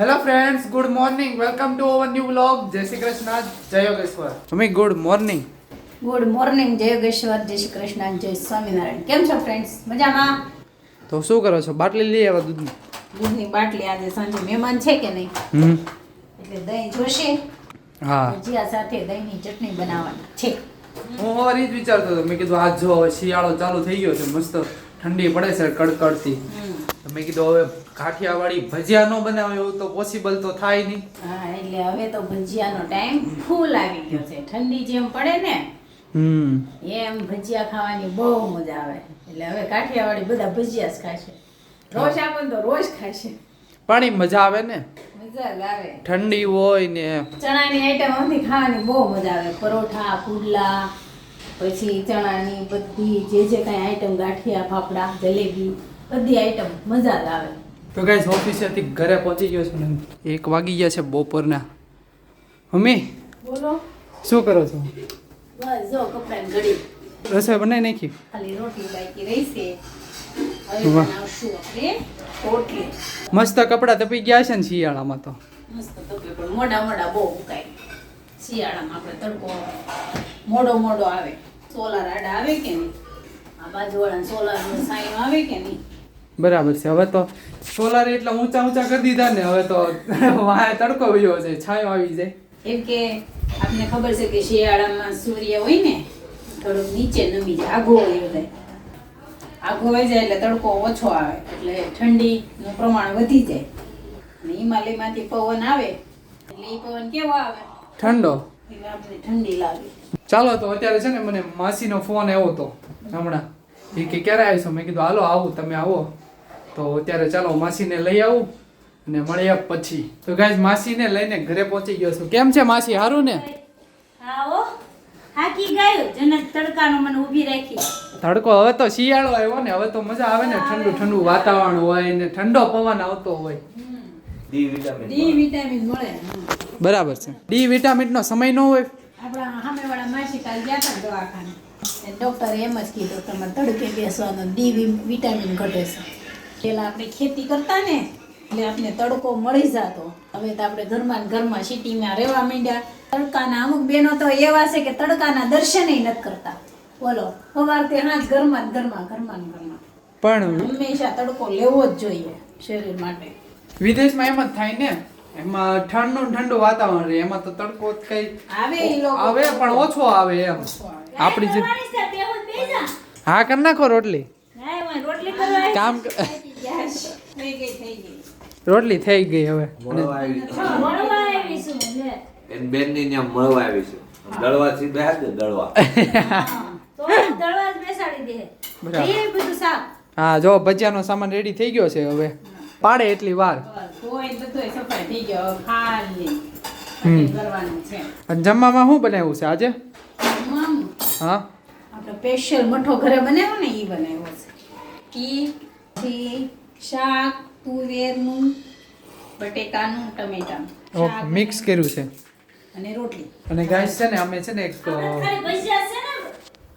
Hello friends good morning welcome to our new blog જય શ્રી કૃષ્ણ જય Yogeshwar mummy good morning good morning જય યોગેશ્વર જય શ્રી કૃષ્ણ જય સ્વામિનારાયણ કેમ છો ફ્રેન્ડ્સ મજામાં? તો શું કરો છો? બાટલી લઈ આવ્યા દૂધની? દૂધની બાટલી આજે સાંજે મહેમાન છે કે નહીં? એટલે દહીં જોશે. હા. ભજીયા સાથે દહીંની ચટણી બનાવવાની છે. હું સવારે જ વિચારતો હતો. મેં કીધું આજ જો હવે શિયાળો ચાલુ થઈ ગયો છે. મસ્ત ઠંડી પડે છે કડકડતી. તો મેં કીધું હવે કાઠિયાવાડી ભજીયા નો બનાવે એવું તો પોસિબલ તો થાય નહીં. હા એટલે હવે તો ભજીયાનો ટાઈમ ફૂલ આવી ગયો છે. ઠંડી જેમ પડે ને હમ. એમ ભજીયા ખાવાની બહુ મજા આવે. એટલે હવે કાઠિયાવાડી બધા ભજીયા જ ખાશે. રોજ આપણ તો રોજ ખાશે. પણ મજા આવે ને. મજા આવે. ઠંડી હોય ને. ચણાની આઈટમ અમથી ખાવાની બહુ મજા આવે. પરોઠા પુડલા પછી ચણાની બધી જે જે કાંઈ આઈટમ ગાંઠિયા ફાફડા જલેબી બધી આઈટમ મજા જ આવે. તો ગાઈસ ઓફિસેથી ઘરે પહોંચી ગયો છું ને. એક વાગી ગયા છે બપોરના. મમ્મી બોલો. શું કરો છો? બસ જો કપડાં ઘડી. રસોઈ બનાવી નાખી? ખાલી રોટલી બાકી રહી રોટલી. મસ્ત કપડા તપી ગયા છે ને શિયાળામાં તો. મસ્ત તપે પણ મોડા મોડા બહુ ઉકાય શિયાળામાં આપણે તડકો મોડો મોડો આવે. સોલાર આડા આવે કે નહીં? આ બાજુવાળા સોલાર સાઈન આવે કે નહીં? બરાબર છે. હવે તો સોલાર એટલા ઊંચા ઊંચા કરી દીધા ને હવે તો વાય તડકો વયો છે છાંયો આવી જાય. એમ કે આપને ખબર છે કે શિયાળામાં સૂર્ય હોય ને થોડોક નીચે નમી જાય આઘો હોય બધા આઘો હોય જાય એટલે તડકો ઓછો આવે એટલે ઠંડીનું પ્રમાણ વધી જાય. અને હિમાલયમાંથી પવન આવે એટલે એ પવન કેવો આવે? ઠંડો? એટલે આપણે ઠંડી લાગે. ચાલો તો અત્યારે છે ને મને માસીનો ફોન આવ્યો હતો હમણાં. એ કે ક્યારે આવીશું? મેં કીધું હાલો આવું તમે આવો. તો અત્યારે ચાલો માસીને લઈ આવું અને મળ્યા પછી. તો ગાઈઝ માસીને લઈને ઘરે પહોંચી ગયો છું. કેમ છે માસી? સારું ને? આવો થાકી ગયો. જનક તડકાનો મને ઊભી રાખી. તડકો હવે તો શિયાળો આવ્યો ને હવે તો મજા આવે ને. ઠંડુ ઠંડુ વાતાવરણ હોય ને ઠંડો પવન આવતો હોય. ડી વિટામિન ડી વિટામિન મળે. બરાબર છે. ડી વિટામિનનો સમય ન હોય. આપણા સામેવાળા માસી કાલ ગયા હતા દવાખાને. એ એમ જ કીધું તમારે તડકે બેસવાનો. ડી વિટામિન ઘટે છે. પેલા આપણે ખેતી કરતા ને એટલે આપણે તડકો મળી જતો. હવે તો આપણે ઘરમાં ને ઘરમાં સિટીમાં રહેવા માંડ્યા. તડકાના અમુક બહેનો તો એવા છે કે તડકાના દર્શનય નથી કરતા. બોલો સવારથી હાજ ઘરમાં ઘરમાં ઘરમાં ઘરમાં. પણ હંમેશા તડકો લેવો જ જોઈએ શરીર માટે. વિદેશમાં એમ જ થાય ને એમાં ઠંડુ ને ઠંડુ વાતાવરણ રહે એમાં તો તડકો કઈ આવે ઈ લોકો. આવે પણ ઓછો આવે એમ. આપણી જે હા કરી નાખો રોટલી. રોટલી કરવા કામ રોટલી થઈ ગઈ હવે. એન બેનની ત્યાં મળવા આવી છે. દળવા. થી બેહાર દળવા બરાબર. હા જો ભજીયાનો સામાન રેડી થઈ ગયો છે હવે. પાડે એટલી વાર. કોઈ બધું સફાઈ થઈ ગયો ખાલી હમ. કરવાનું જમવામાં શું બનાવ્યું છે આજે? હા. સ્પેશિયલ મઠો ઘરે બનાવ્યો ને એ ઈ થી શાક તુવેરનું બટેકાનું ટમેટાનું. શાક મિક્સ કર્યું છે. અને રોટલી. અને ગાઈસ છે ને અમે છે ને એક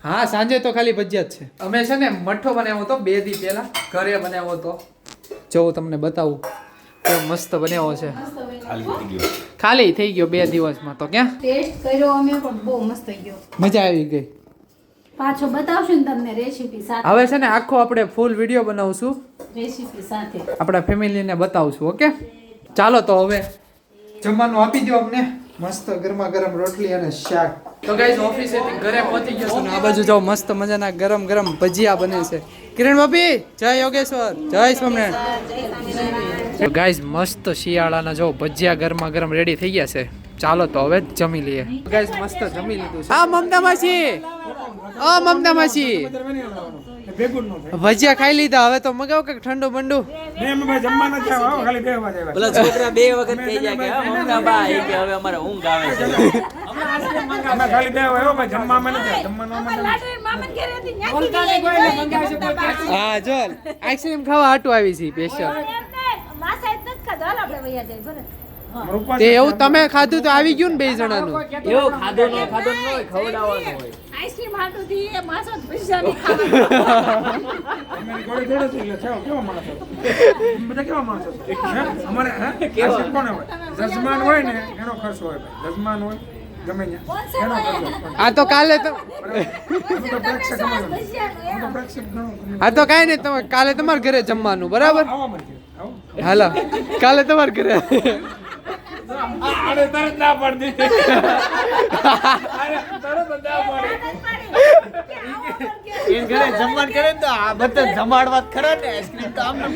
હા સાંજે તો ખાલી ભજીયા જ છે. અમે છે ને મઠ્ઠો બનાવ્યો હતો બે દી પહેલા ઘરે બનાવ્યો હતો. જો હું તમને બતાવું. કેવો મસ્ત બનાવ્યો છે. ખાલી થઈ ગયો. ખાલી થઈ ગયો બે દિવસમાં તો ક્યાં? ટેસ્ટ કર્યો અમે પણ બહુ મસ્ત ગયો. મજા આવી ગઈ. પાછો બતાવશું ને તમને રેસીપી સાથે. હવે છે ને આખો આપણે ફૂલ વીડિયો બનાવશું. રેસીપી સાથે. આપણા ફેમિલીને બતાવશું ઓકે? ચાલો તો હવે જમવાનું આપી દો અમને. મસ્ત ગરમા ગરમ રોટલી અને શાક. તો ગાઈઝ ઓફિસેથી ઘરે પહોંચી ગયો છું આ બાજુ જો મસ્ત મજાના ગરમ ગરમ ભજીયા બને છે. કિરણ ભાભી જય યોગેશ્વર જય સ્વામિનારાયણ. ગાઈઝ મસ્ત શિયાળાના જો ભજીયા ગરમા ગરમ રેડી થઈ ગયા છે. ચાલો તો હવે જમી લઈએ. ગાઈઝ મસ્ત જમી લીધું છે. હા મમતા માસી ઓ મમતા માસી ભજીયા ખાઈ લીધા હવે તો મગાવ કે ઠંડુ બંડુ પેલા છોકરા બે વખત થઈ જાય કે મમતા ભાઈ કે હવે અમારે ઊંઘ આવે છે. હા જો આઈસ્ક્રીમ ખાવા હાટું આવી છે સ્પેશિયલ તે એવું તમે ખાધું તો આવી ગયું ને બે જણાનું. એવું ખાધું ન ખાધું ન હોય ખવડાવવાનું હોય. આઈસ્ક્રીમ હાટુથી એ માસો પૈસા નહીં ખાવા અમારી ગોળી જોડે છે એટલે કેવા કેવા માણસો બધા કેવા માણસો અમારે કેવા? આશીષ હોય? જજમાન હોય ને એનો ખર્ચો હોય જજમાન હોય ગમે ત્યાં. એનો ખર્ચો હોય. આ તો કાલે તો. આ તો કાંઈ નહીં તમે કાલે તમારા ઘરે જમવાનું બરાબર. હાલો. કાલે તમારા ઘરે. આને તરત ના પડતી દીધી. તરત ના પાડી. એન ઘરે જમવાનું કરે તો આ બધા જમાડવા ખરા ને આઈસ્ક્રીમ તો આમ નમ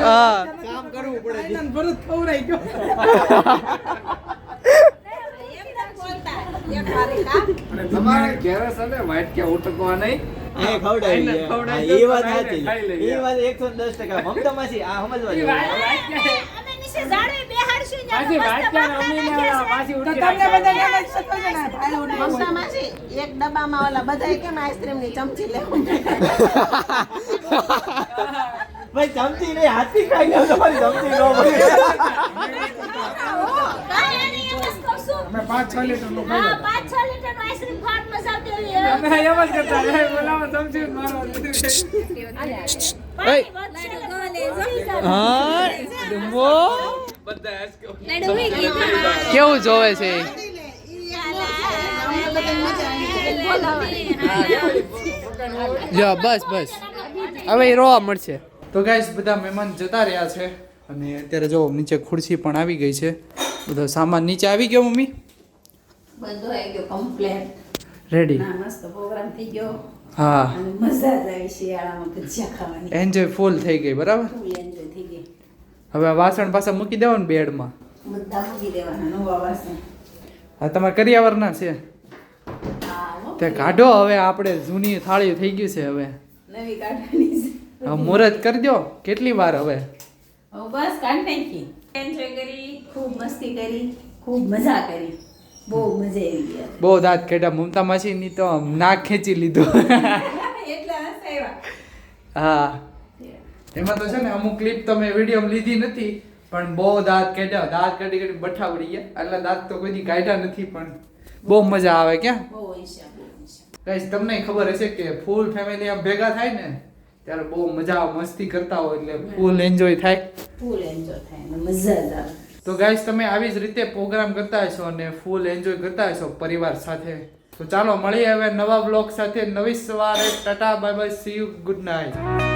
હા. કામ કરવું પડે ભરત ખવડાઈ ગયો. તમારે ઘેરે છે ને વાટકે ઉટકવા નહીં. એ ખવડાવી એ વાત સાચી એ વાત 110% મમતા માસી આ સમજવા જેવું ને તમને ને ભાઈ મમતા માસી એક ડબ્બામાં ઓલા બધાય કેમ આઈસ્ક્રીમની ચમચી લેવું ભાઈ ચમચી નહીં હાથથી ખાઈ લો તમારી ચમચી નો મળે કાંઈ નહીં, એમ જ કહું છું. અમે પાંચ છ લીટરનું ખાઈ પાંચ છ લીટરનું આઈસ્ક્રીમ ખાવાની મજા આવતી અમે એમ જ કરતા રે, બોલાવો ચમચી મારો. હા ડુંબો લડું ગીત કેવું જોવે છે? જો બસ બસ. હવે એ રોવા મળશે. તો ગાઈસ બધા મહેમાન જતા રહ્યા છે અને અત્યારે જો નીચે ખુરશી પણ આવી ગઈ છે. બધો સામાન નીચે આવી ગયો મમ્મી? બધો આવી ગયો કમ્પ્લેટ રેડી ના મસ્ત પ્રોગ્રામ થઈ ગયો. હા. મજા જ આવી શિયાળામાં ભજીયા ખાવાની. એન્જોય ફૂલ થઈ ગઈ બરાબર? ફૂલ એન્જોય હવે વાસણ પાછા મૂકી દેવાનું બેડમાં. બધા મૂકી દેવાના નવા વાસણ. આ તમારા કરિયાવરના છે? તે કાઢો હવે આપણે જૂની થાળી થઈ ગયું છે હવે. નવી કાઢવાની છે. હવે મુહૂર્ત કેટલી વાર હવે? બસ કાઢ નાખી. એન્જોય કરી ખૂબ મસ્તી કરી ખૂબ મજા કરી. બહુ મજા આવી ગઈ બહુ દાંત કાઢ્યા મમતા માસીની તો નાક ખેંચી લીધો. એટલા હસાવ્યા. હા. એમાં તો છે ને અમુક ક્લિપ તમે વીડિયો લીધી નથી પણ બહુ દાંત કાઢ્યા દાંત કાઢી કાઢી બઠા ઉડી ગયા. એટલે દાંત તો કોઈ કાઢ્યા નથી પણ બહુ મજા આવે ક્યાં? ગાઈસ તમને ખબર હશે કે ફૂલ ફેમિલી આમ ભેગા થાય ને ત્યારે બહુ મજા મસ્તી કરતા હોય એટલે ફૂલ એન્જોય થાય. ફૂલ એન્જોય થાય મજા આવે. તો ગાઈસ તમે આવી જ રીતે પ્રોગ્રામ કરતા હશો અને ફૂલ એન્જોય કરતા હશો પરિવાર સાથે. તો ચાલો મળીએ હવે નવા બ્લોગ સાથે. નવી સવારે tata bye bye see you good night